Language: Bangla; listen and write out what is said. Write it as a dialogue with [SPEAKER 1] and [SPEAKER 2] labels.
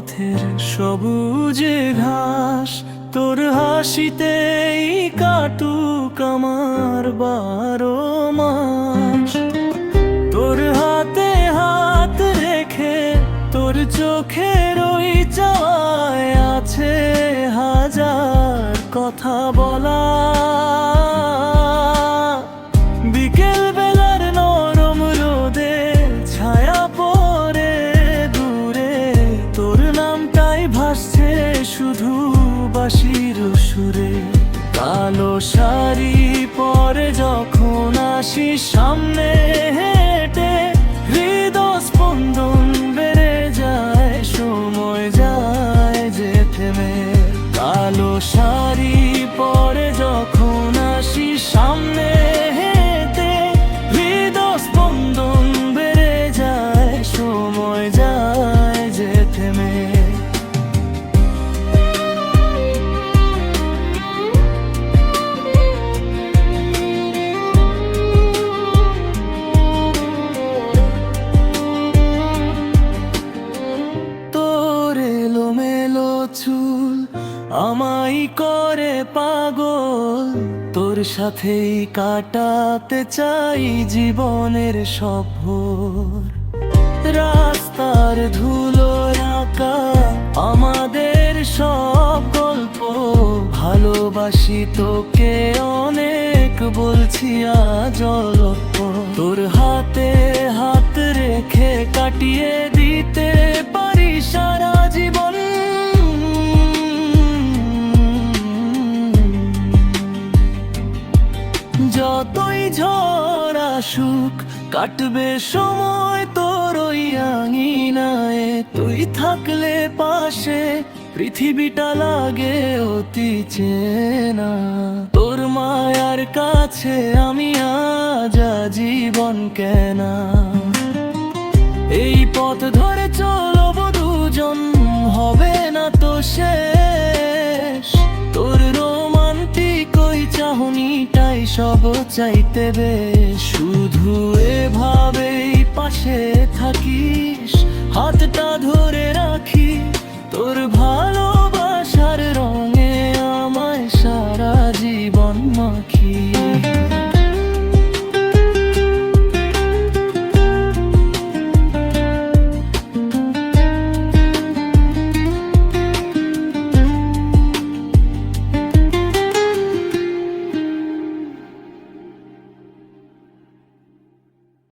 [SPEAKER 1] পথের সবুজে ঘাস, তোর হাসিতেই কাটুক আমার বারো মাস। তোর হাতে হাত রেখে তোর চোখের ওই চাওয়ায় আছে হাজার কথা বলা। শুধু বাসির সুরে কালো শাড়ি পরে যখন আসি সামনে। আমাই করে পাগল, তোর সাথেই কাটাতে চাই জীবনের সফর। রাস্তার ধুলো রাখা আমাদের সব গল্প, ভালোবাসি তোকে অনেক, বলছি আজ তোর হাতে হাত রেখে কাটিয়ে দিতে আসুক, কাটবে সময় তোর ওই আঙিনায়। তুই থাকলে পাশে, পৃথিবীটা লাগে অতি চেনা। তোর মায়ার কাছে আমি আজা জীবন কেনা। এই পথ ধরে চলবো সব চাইতে বে শুধু এভাবেই